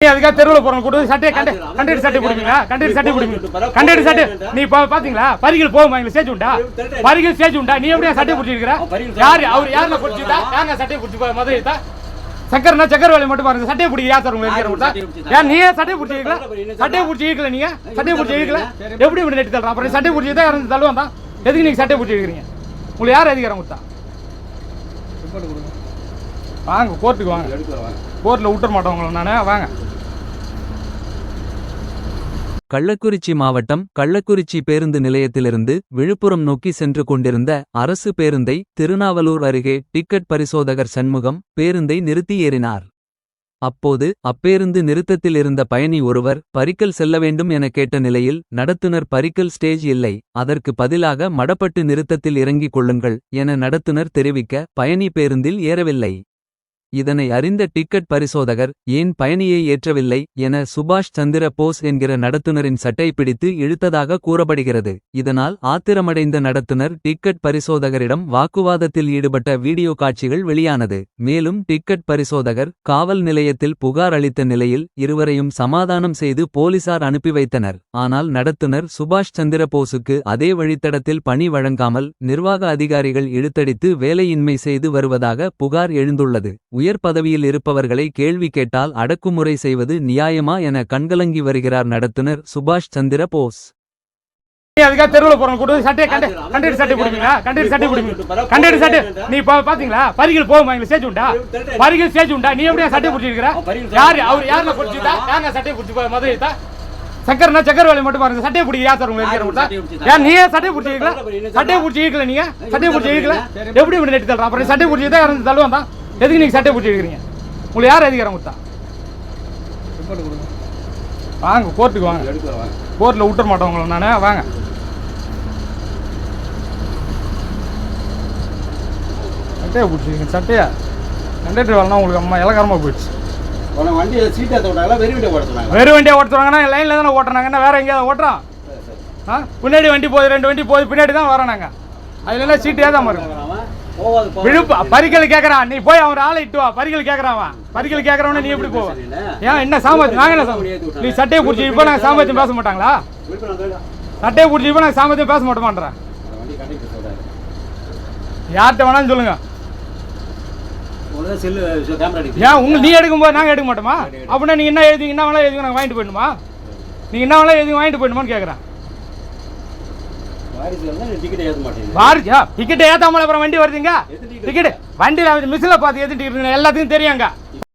அதுக்காக தெருவில் போறவங்க கூட சட்டையை கண்ட கண்டெடு சட்டை பிடிப்பீங்களா கண்டெடு சட்டை பிடிப்பீங்க கண்டெடு சட்டை நீ பாத்தீங்களா? பரிகள் போகுமா எங்களுக்கு சேச்சு உண்டா? பரிகள் சேச்சு உண்டா? நீ எப்படியா சட்டை பிடிச்சிருக்கிற யாரு அவர் யாருல பிடிச்சிட்டா? யாருங்க சட்டையை பிடிச்சி மதுரைத்தா சக்கரனா சக்கர வேலை மட்டும் பாருங்க. சட்டையை பிடிக்க யார் சார் உங்களுக்கு ஏன் நீயே சட்டையை பிடிச்சிருக்கல சட்டையை பிடிச்சி இருக்கல நீங்க சட்டையை பிடிச்சி இருக்கல எப்படி இப்படி நெட்டி தள்ளுறான் அப்புறம் சட்டையை பிடிச்சி தான் இறந்து தள்ளுவான் தான் எதுக்கு நீங்க சட்டையை பிடிச்சி இருக்கிறீங்க? உங்களுக்கு யார் அதிகாரம் கொடுத்தா? வாங்க கோர்ட்டுக்கு வாங்க. கோர்ட்டில் விட்டுற மாட்டோம் உங்களை நான். வாங்க. கள்ளக்குறிச்சி மாவட்டம் கள்ளக்குறிச்சி பேருந்து நிலையத்திலிருந்து விழுப்புரம் நோக்கி சென்று கொண்டிருந்த அரசு பேருந்தை திருநாவலூர் அருகே டிக்கெட் பரிசோதகர் சண்முகம் பேருந்தை நிறுத்தி ஏறினார். அப்போது அப்பேருந்து நிறுத்தத்தில் இருந்த பயணி ஒருவர் பரிக்கல் செல்ல வேண்டும் என கேட்ட நிலையில் நடத்துனர் பரிக்கல் ஸ்டேஜ் இல்லை அதற்கு பதிலாக மடப்பட்டு நிறுத்தத்தில் இறங்கிக் கொள்ளுங்கள் என நடத்துனர் தெரிவிக்க பயணி பேருந்தில் ஏறவில்லை. இதனை அறிந்த டிக்கெட் பரிசோதகர் ஏன் பயணியை ஏற்றவில்லை? என சுபாஷ் சந்திர போஸ் என்கிற நடத்துனரின் சட்டை பிடித்து இழுத்ததாக கூறப்படுகிறது. இதனால் ஆத்திரமடைந்த நடத்துனர் டிக்கெட் பரிசோதகரிடம் வாக்குவாதத்தில் ஈடுபட்ட வீடியோ காட்சிகள் வெளியானது. மேலும் டிக்கெட் பரிசோதகர் காவல் நிலையத்தில் புகார் அளித்த நிலையில் இருவரையும் சமாதானம் செய்து போலீசார் அனுப்பி வைத்தனர். ஆனால் நடத்துனர் சுபாஷ் சந்திர போஸுக்கு அதே வழித்தடத்தில் பணி வழங்காமல் நிர்வாக அதிகாரிகள் இழுத்தடித்து வேலையின்மை செய்து வருவதாக புகார் எழுந்துள்ளது. உயர் பதவியில் இருப்பவர்களை கேள்வி கேட்டால் அடக்குமுறை செய்வது நியாயமா என கண்கலங்கி வருகிறார் நடத்துனர் சுபாஷ் சந்திர போஸ். அதுக்காக தெருவில் போறவங்க கூட சட்டையை கண்ட கண்டெடு சட்டை பிடிப்பீங்களா கண்டெடு சட்டை பிடிப்பீங்க கண்டெடு சட்டை. நீ பாத்தீங்களா? பரிகள் போகுமா? எங்களுக்கு சேச்சு உண்டா? பரிகள் சேச்சு உண்டா? நீ எப்படியா சட்டை பிடிச்சிருக்கிற? யாரு அவர் யாருல பிடிச்சிட்டா? யாருங்க சட்டை பிடிச்சி மதுரைத்தா சக்கரனா சக்கர வேலை மட்டும் பாருங்க. சட்டையை பிடிக்க யார் சார் உங்களுக்கு இருக்கிற ஏன் நீயே சட்டையை பிடிச்சி இருக்கல சட்டையை பிடிச்சி நீங்க? சட்டையை பிடிச்சி இருக்கல எப்படி இப்படி நெட்டி அப்புறம் சட்டையை பிடிச்சி தான் தள்ளுவான் தான். எதுக்கு நீங்க சட்டையை பிடிச்சி இருக்கிறீங்க உங்களுக்கு யார் அதிகாரம் கொடுத்தா? வாங்க கோர்ட்டுக்கு வாங்க. கோர்ட்டில் விட்டுற மாட்டோம் உங்களை நான் வாங்க. சட்டையை பிடிச்சிங்க சட்டையா. கண்டக்டர் வேலைனா உங்களுக்கு அம்மா இலக்காரமாக போயிடுச்சு. உன வண்டி சீட் ஏற்ற விட்டாங்களா வெறி வண்டி ஓட சொன்னாங்க வெறும் வண்டியை ஓட்டுறாங்கன்னா லைனில் தானே ஓட்டுறாங்கன்னா வேற எங்கேயாவது ஓட்டுறோம் ஆ? பின்னாடி வண்டி போகுது ரெண்டு வண்டி போகுது பின்னாடி தான் வரோம் நாங்கள் அதுல எல்லாம் சீட்டு ஏதாம இருக்கும். விழுப்பு பரிக்கல் கேட்கறான் நீ போய் அவன் ஆளை இட்டு வா. பரிக்கல் கேட்கறான் பரிக்கல் கேட்கறவன நீ எப்படி போவ ஏன் என்ன சாமர்த்தியம் நாங்க என்ன நீ சட்டையை பிடிச்சி இப்போ நாங்கள் சாமர்த்தியம் பேச மாட்டாங்களா. சட்டையை பிடிச்சி இப்போ நாங்கள் சாமர்த்தியம் பேச மாட்டோமான்றேன். யார்கிட்ட வேணாலும் சொல்லுங்க. ஏன் உங்க நீ எடுக்கும்போது நாங்கள் எடுக்க மாட்டோமா? அப்படின்னா நீங்க என்ன எழுதி என்ன வேணா எழுதி நாங்கள் வாங்கிட்டு போயிடணுமா? நீங்க என்ன வேணா எழுதி வாங்கிட்டு போயிடணுமான்னு கேட்குறேன் டிக்கெட் ஏத்தாமல அப்புறம் வண்டி வருதுங்க? டிக்கெட் வண்டியில் மிஷினில் பார்த்து எது டிக்கெட் எல்லாத்துக்கும் தெரியுங்க.